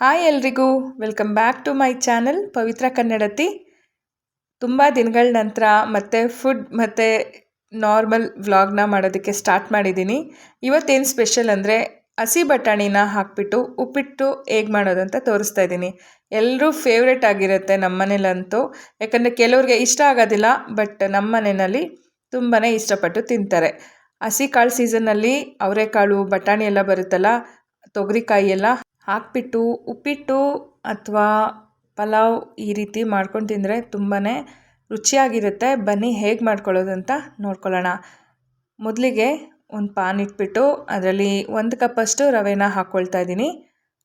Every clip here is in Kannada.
ಹಾಯ್ ಎಲ್ರಿಗೂ, welcome back to my channel Pavitra Kannadati. ತುಂಬ ದಿನಗಳ ನಂತರ ಮತ್ತೆ ಫುಡ್ ಮತ್ತು ನಾರ್ಮಲ್ ವ್ಲಾಗ್ನ ಮಾಡೋದಕ್ಕೆ ಸ್ಟಾರ್ಟ್ ಮಾಡಿದ್ದೀನಿ. ಇವತ್ತೇನು ಸ್ಪೆಷಲ್ ಅಂದರೆ ಹಸಿ ಬಟಾಣಿನ ಹಾಕಿಬಿಟ್ಟು ಉಪ್ಪಿಟ್ಟು ಹೇಗೆ ಮಾಡೋದು ಅಂತ ತೋರಿಸ್ತಾ ಇದ್ದೀನಿ. ಎಲ್ಲರೂ ಫೇವ್ರೆಟ್ ಆಗಿರುತ್ತೆ ನಮ್ಮ ಮನೇಲಂತೂ. ಯಾಕಂದರೆ ಕೆಲವ್ರಿಗೆ ಇಷ್ಟ ಆಗೋದಿಲ್ಲ ಬಟ್ ನಮ್ಮ ಮನೆಯಲ್ಲಿ ತುಂಬಾ ಇಷ್ಟಪಟ್ಟು ತಿಂತಾರೆ. ಹಸಿ ಕಾಳು ಸೀಸನ್ನಲ್ಲಿ ಅವರೆಕಾಳು, ಬಟಾಣಿ ಎಲ್ಲ ಬರುತ್ತಲ್ಲ, ತೊಗರಿಕಾಯಿ ಎಲ್ಲ ಹಾಕ್ಬಿಟ್ಟು ಉಪ್ಪಿಟ್ಟು ಅಥವಾ ಪಲಾವ್ ಈ ರೀತಿ ಮಾಡ್ಕೊಂಡು ತಿಂದರೆ ತುಂಬಾ ರುಚಿಯಾಗಿರುತ್ತೆ. ಬನ್ನಿ ಹೇಗೆ ಮಾಡ್ಕೊಳ್ಳೋದು ಅಂತ ನೋಡ್ಕೊಳ್ಳೋಣ. ಮೊದಲಿಗೆ ಒಂದು ಪಾನ್ ಇಟ್ಬಿಟ್ಟು ಅದರಲ್ಲಿ ಒಂದು ಕಪ್ಪಷ್ಟು ರವೆನ ಹಾಕ್ಕೊಳ್ತಾ ಇದ್ದೀನಿ.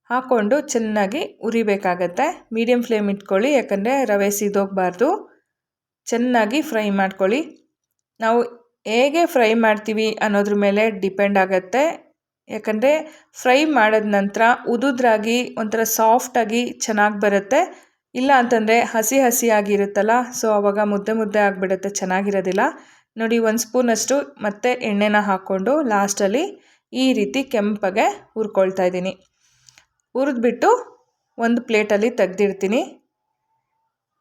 ಹಾಕ್ಕೊಂಡು ಚೆನ್ನಾಗಿ ಉರಿಬೇಕಾಗತ್ತೆ. ಮೀಡಿಯಮ್ ಫ್ಲೇಮ್ ಇಟ್ಕೊಳ್ಳಿ, ಯಾಕಂದರೆ ರವೆ ಸೀದೋಗಬಾರ್ದು. ಚೆನ್ನಾಗಿ ಫ್ರೈ ಮಾಡ್ಕೊಳ್ಳಿ. ನಾವು ಹೇಗೆ ಫ್ರೈ ಮಾಡ್ತೀವಿ ಅನ್ನೋದ್ರ ಮೇಲೆ ಡಿಪೆಂಡ್ ಆಗುತ್ತೆ. ಯಾಕಂದರೆ ಫ್ರೈ ಮಾಡಿದ ನಂತರ ಉದುದ್ರಾಗಿ ಒಂಥರ ಸಾಫ್ಟಾಗಿ ಚೆನ್ನಾಗಿ ಬರುತ್ತೆ. ಇಲ್ಲ ಅಂತಂದರೆ ಹಸಿ ಹಸಿಯಾಗಿರುತ್ತಲ್ಲ ಸೊ ಆವಾಗ ಮುದ್ದೆ ಮುದ್ದೆ ಆಗಿಬಿಡುತ್ತೆ, ಚೆನ್ನಾಗಿರೋದಿಲ್ಲ. ನೋಡಿ, ಒಂದು ಸ್ಪೂನಷ್ಟು ಮತ್ತೆ ಎಣ್ಣೆನ ಹಾಕ್ಕೊಂಡು ಲಾಸ್ಟಲ್ಲಿ ಈ ರೀತಿ ಕೆಂಪಗೆ ಹುರ್ಕೊಳ್ತಾ ಇದ್ದೀನಿ. ಹುರಿದ್ಬಿಟ್ಟು ಒಂದು ಪ್ಲೇಟಲ್ಲಿ ತೆಗ್ದಿರ್ತೀನಿ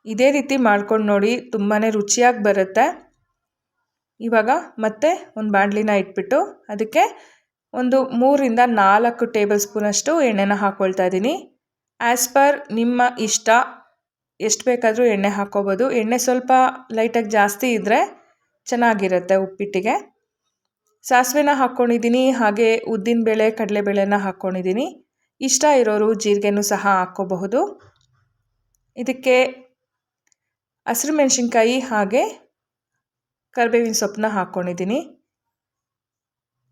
ಇದೇ ರೀತಿ ಮಾಡ್ಕೊಂಡು ನೋಡಿ ತುಂಬಾ ರುಚಿಯಾಗಿ ಬರುತ್ತೆ. ಇವಾಗ ಮತ್ತೆ ಒಂದು ಬಾಣಲಿನ ಇಟ್ಬಿಟ್ಟು ಅದಕ್ಕೆ ಒಂದು ಮೂರಿಂದ ನಾಲ್ಕು ಟೇಬಲ್ ಸ್ಪೂನಷ್ಟು ಎಣ್ಣೆನ ಹಾಕ್ಕೊಳ್ತಾ ಇದ್ದೀನಿ. ಆ್ಯಸ್ ಪರ್ ನಿಮ್ಮ ಇಷ್ಟ, ಎಷ್ಟು ಬೇಕಾದರೂ ಎಣ್ಣೆ ಹಾಕ್ಕೋಬೋದು ಎಣ್ಣೆ ಸ್ವಲ್ಪ ಲೈಟಾಗಿ ಜಾಸ್ತಿ ಇದ್ದರೆ ಚೆನ್ನಾಗಿರುತ್ತೆ ಉಪ್ಪಿಟ್ಟಿಗೆ. ಸಾಸಿವೆನ ಹಾಕ್ಕೊಂಡಿದ್ದೀನಿ ಹಾಗೆ ಉದ್ದಿನಬೇಳೆ ಕಡಲೆಬೇಳೆನ ಹಾಕ್ಕೊಂಡಿದ್ದೀನಿ ಇಷ್ಟ ಇರೋರು ಜೀರಿಗೆನೂ ಸಹ ಹಾಕ್ಕೋಬಹುದು. ಇದಕ್ಕೆ ಹಸಿರು ಮೆಣಸಿನ್ಕಾಯಿ ಹಾಗೆ ಕರಿಬೇವಿನ ಸೊಪ್ಪನ್ನ ಹಾಕ್ಕೊಂಡಿದ್ದೀನಿ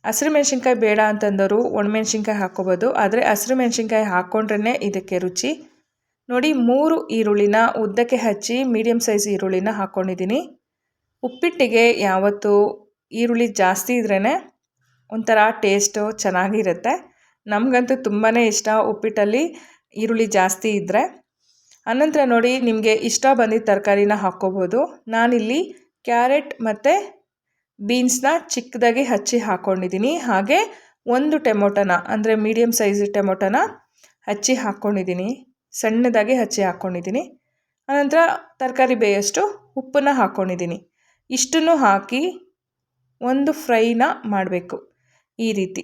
ಹಸಿರು ಮೆಣಸಿನ್ಕಾಯಿ ಬೇಡ ಅಂತಂದವರು ಒಣಮೆಣ್ಸಿನ್ಕಾಯಿ ಹಾಕ್ಕೋಬೋದು. ಆದರೆ ಹಸಿರು ಮೆಣಸಿನ್ಕಾಯಿ ಹಾಕ್ಕೊಂಡ್ರೇ ಇದಕ್ಕೆ ರುಚಿ. ನೋಡಿ, ಮೂರು ಈರುಳ್ಳಿನ ಉದ್ದಕ್ಕೆ ಹಚ್ಚಿ ಮೀಡಿಯಮ್ ಸೈಜ್ ಈರುಳ್ಳಿನ ಹಾಕ್ಕೊಂಡಿದ್ದೀನಿ ಉಪ್ಪಿಟ್ಟಿಗೆ ಯಾವತ್ತು ಈರುಳ್ಳಿ ಜಾಸ್ತಿ ಇದ್ರೇ ಒಂಥರ ಟೇಸ್ಟು ಚೆನ್ನಾಗಿರುತ್ತೆ. ನಮಗಂತೂ ತುಂಬಾ ಇಷ್ಟ ಉಪ್ಪಿಟ್ಟಲ್ಲಿ ಈರುಳ್ಳಿ ಜಾಸ್ತಿ ಇದ್ದರೆ ಅನಂತರ ನೋಡಿ, ನಿಮಗೆ ಇಷ್ಟ ಬಂದಿದ್ದ ತರಕಾರಿನ ಹಾಕ್ಕೋಬೋದು. ನಾನಿಲ್ಲಿ ಕ್ಯಾರೆಟ್ ಮತ್ತು ಬೀನ್ಸ್ನ ಚಿಕ್ಕದಾಗಿ ಹಚ್ಚಿ ಹಾಕ್ಕೊಂಡಿದ್ದೀನಿ ಹಾಗೆ ಒಂದು ಟೊಮೊಟೊನ, ಅಂದರೆ ಮೀಡಿಯಮ್ ಸೈಜ್ ಟೊಮೊಟೊನ ಹಚ್ಚಿ ಹಾಕ್ಕೊಂಡಿದ್ದೀನಿ ಸಣ್ಣದಾಗಿ ಹಚ್ಚಿ ಹಾಕ್ಕೊಂಡಿದ್ದೀನಿ ಆನಂತರ ತರಕಾರಿ ಬೇಯಷ್ಟು ಉಪ್ಪನ್ನ ಹಾಕ್ಕೊಂಡಿದ್ದೀನಿ ಇಷ್ಟನ್ನು ಹಾಕಿ ಒಂದು ಫ್ರೈನ ಮಾಡಬೇಕು ಈ ರೀತಿ.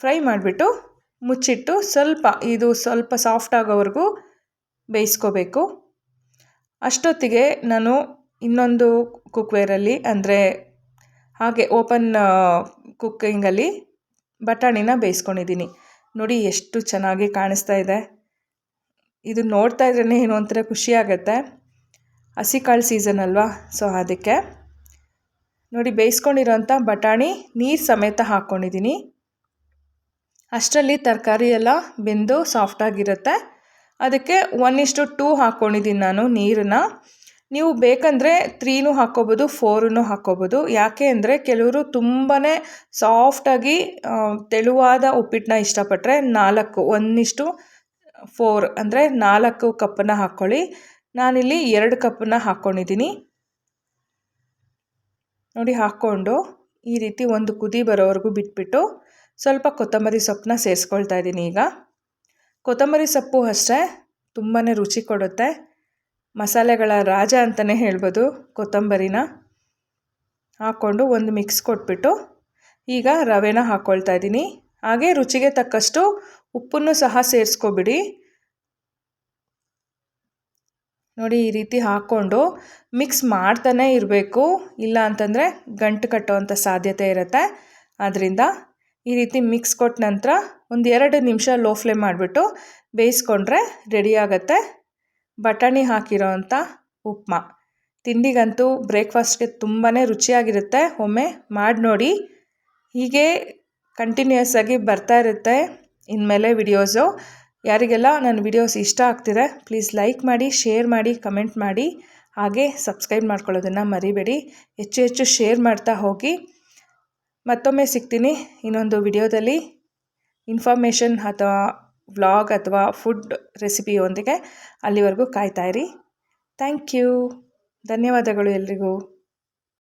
ಫ್ರೈ ಮಾಡಿಬಿಟ್ಟು ಮುಚ್ಚಿಟ್ಟು ಸ್ವಲ್ಪ, ಇದು ಸ್ವಲ್ಪ ಸಾಫ್ಟ್ ಆಗೋವರೆಗೂ ಬೇಯಿಸ್ಕೋಬೇಕು. ಅಷ್ಟೊತ್ತಿಗೆ ನಾನು ಇನ್ನೊಂದು ಕುಕ್ವೇರಲ್ಲಿ ಅಂದರೆ ಹಾಗೆ ಓಪನ್ ಕುಕ್ಕಿಂಗಲ್ಲಿ ಬಟಾಣಿನ ಬೇಯಿಸ್ಕೊಂಡಿದ್ದೀನಿ. ನೋಡಿ ಎಷ್ಟು ಚೆನ್ನಾಗಿ ಕಾಣಿಸ್ತಾ ಇದೆ. ಇದು ನೋಡ್ತಾ ಇದ್ರೇ ಏನೋ ಒಂಥರ ಖುಷಿ ಆಗುತ್ತೆ. ಹಸಿ ಕಾಳು ಸೀಸನ್ ಅಲ್ವಾ? ಸೊ ಅದಕ್ಕೆ ನೋಡಿ ಬೇಯಿಸ್ಕೊಂಡಿರೋಂಥ ಬಟಾಣಿ ನೀರು ಸಮೇತ ಹಾಕ್ಕೊಂಡಿದ್ದೀನಿ ಅಷ್ಟರಲ್ಲಿ ತರಕಾರಿ ಎಲ್ಲ ಬೆಂದು ಸಾಫ್ಟಾಗಿರುತ್ತೆ ಅದಕ್ಕೆ ಒನ್ ಇಷ್ಟು ಟೂ ಹಾಕ್ಕೊಂಡಿದ್ದೀನಿ ನಾನು ನೀರನ್ನ. ನೀವು ಬೇಕಂದರೆ ತ್ರೀನೂ ಹಾಕ್ಕೋಬೋದು ಫೋರನ್ನು ಹಾಕ್ಕೋಬೋದು. ಯಾಕೆ ಅಂದರೆ ಕೆಲವರು ತುಂಬಾ ಸಾಫ್ಟಾಗಿ ತೆಳುವಾದ ಉಪ್ಪಿಟ್ಟನ್ನ ಇಷ್ಟಪಟ್ಟರೆ ನಾಲ್ಕು, ಒಂದಿಷ್ಟು ಫೋರ್ ಅಂದರೆ ನಾಲ್ಕು ಕಪ್ಪನ್ನು ಹಾಕ್ಕೊಳ್ಳಿ. ನಾನಿಲ್ಲಿ ಎರಡು ಕಪ್ಪನ್ನು ಹಾಕ್ಕೊಂಡಿದ್ದೀನಿ. ನೋಡಿ ಹಾಕ್ಕೊಂಡು ಈ ರೀತಿ ಒಂದು ಕುದಿ ಬರೋವರೆಗೂ ಬಿಟ್ಬಿಟ್ಟು ಸ್ವಲ್ಪ ಕೊತ್ತಂಬರಿ ಸೊಪ್ಪನ್ನ ಸೇರಿಸ್ಕೊಳ್ತಾ ಇದ್ದೀನಿ ಈಗ. ಕೊತ್ತಂಬರಿ ಸೊಪ್ಪು ಅಷ್ಟೇ ತುಂಬಾ ರುಚಿ ಕೊಡುತ್ತೆ. ಮಸಾಲೆಗಳ ರಾಜ ಅಂತಲೇ ಹೇಳ್ಬೋದು ಕೊತ್ತಂಬರಿನ. ಹಾಕ್ಕೊಂಡು ಒಂದು ಮಿಕ್ಸ್ ಕೊಟ್ಬಿಟ್ಟು ಈಗ ರವೆನ ಹಾಕ್ಕೊಳ್ತಾ ಇದ್ದೀನಿ. ಹಾಗೆ ರುಚಿಗೆ ತಕ್ಕಷ್ಟು ಉಪ್ಪನ್ನು ಸಹ ಸೇರಿಸ್ಕೊಬಿಡಿ. ನೋಡಿ, ಈ ರೀತಿ ಹಾಕ್ಕೊಂಡು ಮಿಕ್ಸ್ ಮಾಡ್ತಾನೆ ಇರಬೇಕು. ಇಲ್ಲ ಅಂತಂದರೆ ಗಂಟು ಕಟ್ಟುವಂಥ ಸಾಧ್ಯತೆ ಇರುತ್ತೆ. ಆದ್ದರಿಂದ ಈ ರೀತಿ ಮಿಕ್ಸ್ ಕೊಟ್ಟ ನಂತರ ಒಂದು ಎರಡು ನಿಮಿಷ ಲೋ ಫ್ಲೇಮ್ ಮಾಡಿಬಿಟ್ಟು ಬೇಯಿಸ್ಕೊಂಡ್ರೆ ರೆಡಿ ಬಟಾಣಿ ಹಾಕಿರೋ ಅಂಥ ಉಪ್ಮಾ. ತಿಂಡಿಗಂತೂ ಬ್ರೇಕ್ಫಾಸ್ಟ್ಗೆ ತುಂಬಾ ರುಚಿಯಾಗಿರುತ್ತೆ. ಒಮ್ಮೆ ಮಾಡಿ ನೋಡಿ. ಹೀಗೆ ಕಂಟಿನ್ಯೂಯಸ್ ಆಗಿ ಬರ್ತಾ ಇರುತ್ತೆ ಇನ್ಮೇಲೆ ವಿಡಿಯೋಸು ಯಾರಿಗೆಲ್ಲ ನನ್ನ ವಿಡಿಯೋಸ್ ಇಷ್ಟ ಆಗ್ತಿದೆ ಪ್ಲೀಸ್ ಲೈಕ್ ಮಾಡಿ ಶೇರ್ ಮಾಡಿ ಕಮೆಂಟ್ ಮಾಡಿ. ಹಾಗೆ ಸಬ್ಸ್ಕ್ರೈಬ್ ಮಾಡ್ಕೊಳ್ಳೋದನ್ನು ಮರಿಬೇಡಿ. ಹೆಚ್ಚು ಹೆಚ್ಚು ಶೇರ್ ಮಾಡ್ತಾ ಹೋಗಿ. ಮತ್ತೊಮ್ಮೆ ಸಿಗ್ತೀನಿ ಇನ್ನೊಂದು ವಿಡಿಯೋದಲ್ಲಿ ಇನ್ಫಾರ್ಮೇಷನ್ ಅಥವಾ ವ್ಲಾಗ್ ಅಥವಾ ಫುಡ್ ರೆಸಿಪಿಯೊಂದಿಗೆ ಅಲ್ಲಿವರೆಗೂ ಕಾಯ್ತಾಯಿರಿ ಥ್ಯಾಂಕ್ ಯು. ಧನ್ಯವಾದಗಳು ಎಲ್ರಿಗೂ.